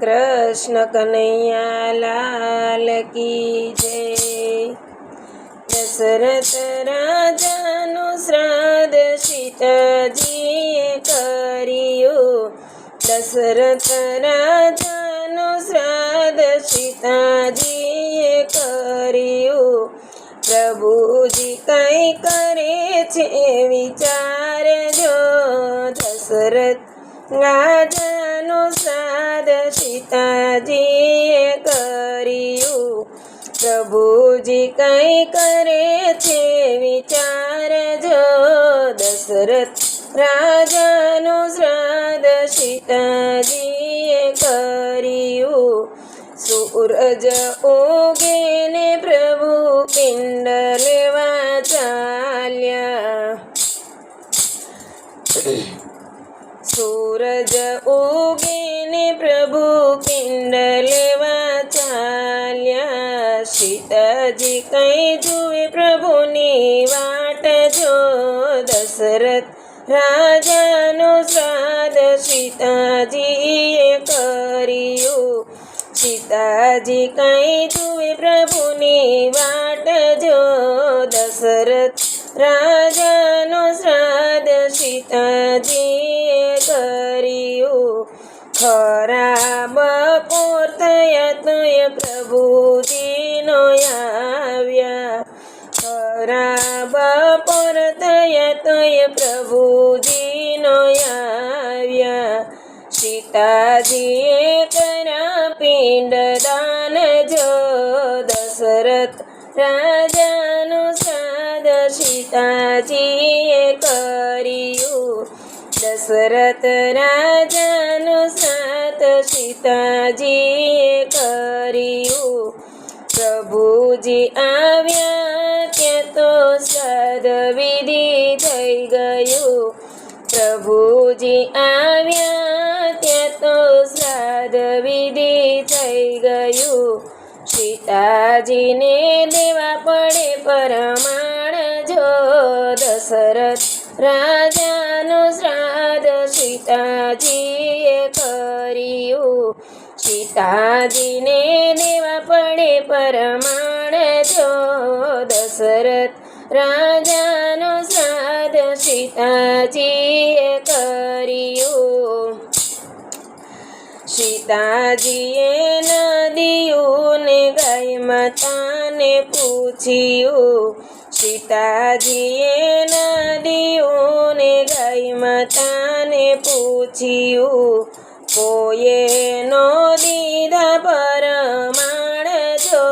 કૃષ્ણ કનૈયા લાલ કી જય. દશરથ રાજાનું શ્રાદ્ધ સીતાજીએ કર્યું. દશરથ રાજાનું શ્રાદ્ધ સીતાજીએ કર્યું. પ્રભુજી કંઈ કરે છે વિચારજો. દશરથ રાજાનું શ્રાદ્ધ સીતાજીએ કર્યું. પ્રભુજી કઈ કરે છે વિચારજો દશરથ રાજાનું શ્રાદ્ધ સીતાજીએ કર્યું. સૂરજ ઉગે ને પ્રભુ પિંડ લેવા ચાલ્યા. સૂરજ ઉગીને પ્રભુ પિંડ લેવા ચાલ્યા સીતાજી કઈ જુએ પ્રભુની વાટ જો દશરથ રાજાનો શ્રાદ્ધ સીતાજીએ કર્યું. સીતાજી કઈ જુએ પ્રભુની વાટ જો દશરથ રાજાનો શ્રાદ્ધ સીતાજીએ કર્યું ખરાબ પોર થયા તોય પ્રભુજીનો આવ્યા. ખરાબ પોર થયા તોય પ્રભુજીનો આવ્યા. સીતાજીએ કરા પિંડ દાન જો દશરથ રાજાનું સાદ. સીતાજીએ કર્યું દશરથ રાજાનું સાત સીતાજીએ કર્યું. પ્રભુજી આવ્યા ત્યાં તો સાદ વિધિ થઈ ગયું. પ્રભુજી આવ્યા ત્યાં તો શ્રાદ્ધ વિધિ થઈ ગયું. સીતાજીને દેવા પડે પરમાણ જો દશરથ શ્રાદ્ધ સીતાજીએ કર્યું. સીતાજીને દેવા પડે પરમાણ જો દશરથ રાજાનું શ્રાદ્ધ સીતાજીએ કર્યું. સીતાજીએ નદીઓને ગાય માતાને પૂછ્યું. સીતાજીએ નદીઓને ગઈ માતાને પૂછ્યું, કોઈએ નો દીધા પરમાણ જો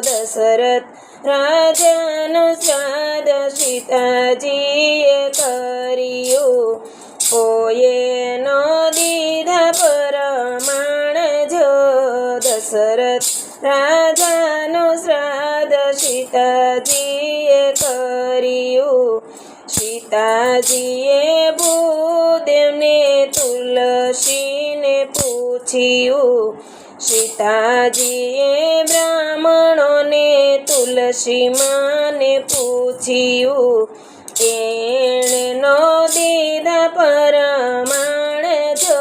દશરથ રાજાનો સ્વાદ સીતાજીએ કર્યું? કોઈએ નો દીધા પરમાણ જો દશરથ રાજાનું સીતાજીએ ભૂદેવને તુલસીને પૂછ્યું, સીતાજીએ બ્રાહ્મણોને તુલસી માને પૂછ્યું એણનો દીધા પરમાણ જો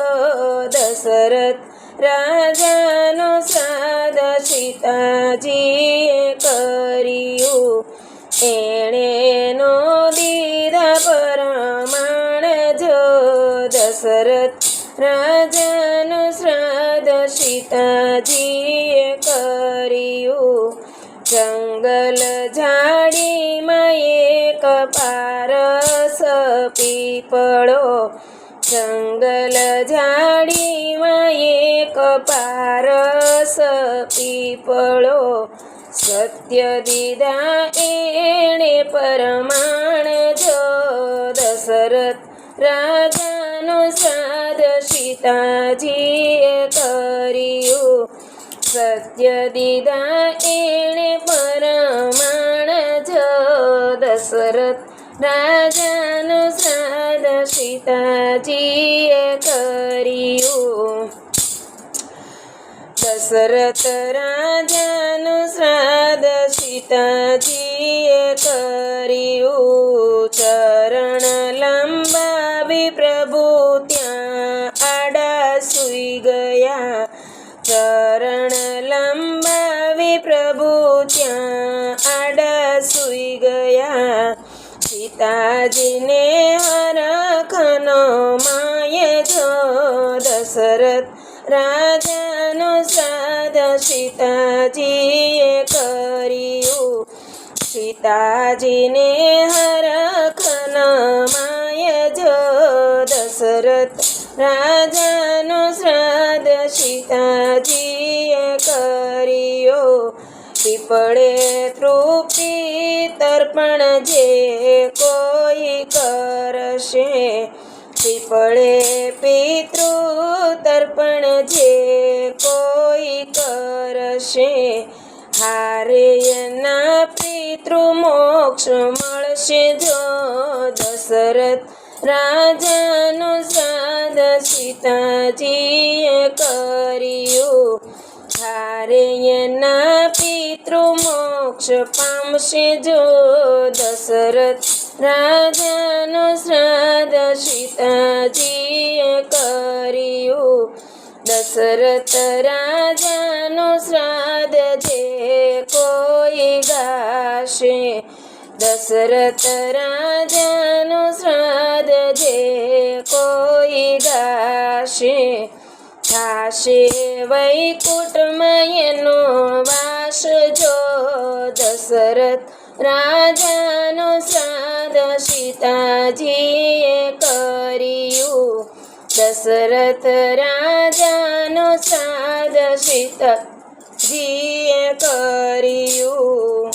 દશરથ રાજાનો સાદ સીતાજીએ કર્યું એણે નો જો દશરથ રાજાનો શ્રાદ્ધ સીતાજીએ કર્યું. જંગલ ઝાડીમાં એક પારસ પીપળો. જંગલ ઝાડીમાં એક પારસ પીપળો. સત્ય દીદા એણે પરમાણ જો દશરથ રાજાનો સાદ સીતાજીએ કર્યું. સત્ય દીદા એણે પરમાણ જો દશરથ રાજાનો સાદ સીતાજીએ કર્યું. દશરથ રાજાનું શ્રાદ્ધ સીતાજીએ કર્યું. ચરણ લંબાવી પ્રભુ ત્યાં આડા સૂઈ ગયા. ચરણ લંબાવી પ્રભુ ત્યાં આડા સૂઈ ગયા. સીતાજીને હરખનો માય જો દશરથ રાજાનો શ્રાદ્ધ સીતાજીએ કર્યું. સીતાજીને હરખન માય જો દશરથ રાજાનો શ્રાદ્ધ સીતાજીએ કર્યો. પીપળે તૃપ્તિ તર્પણ જે કોઈ કરશે પીપળે પિતૃ તર્પણ જે કોઈ કરશે. હારે એના પિતૃ મોક્ષ મળશે જો દશરથ રાજાનું શ્રાદ્ધ સીતાજીએ કર્યું. હારે એના પિતૃ મોક્ષ પામશે જો દશરથ રાજાનું શ્રાદ્ધ સીતાજીએ કર્યું. દશરથ રાજાનું શ્રાદ્ધ જે કોઈ ગાશે. દશરથ રાજાનું શ્રાદ્ધ જે કોઈ ગાશે. થાશે વૈકુટમયનો વાસ જો દશરથ રાજાનો શ્રાદ્ધ સીતાજીએ કર્યું. દશરથ રાજાનો શ્રાદ્ધ સીતાજીએ કર્યું.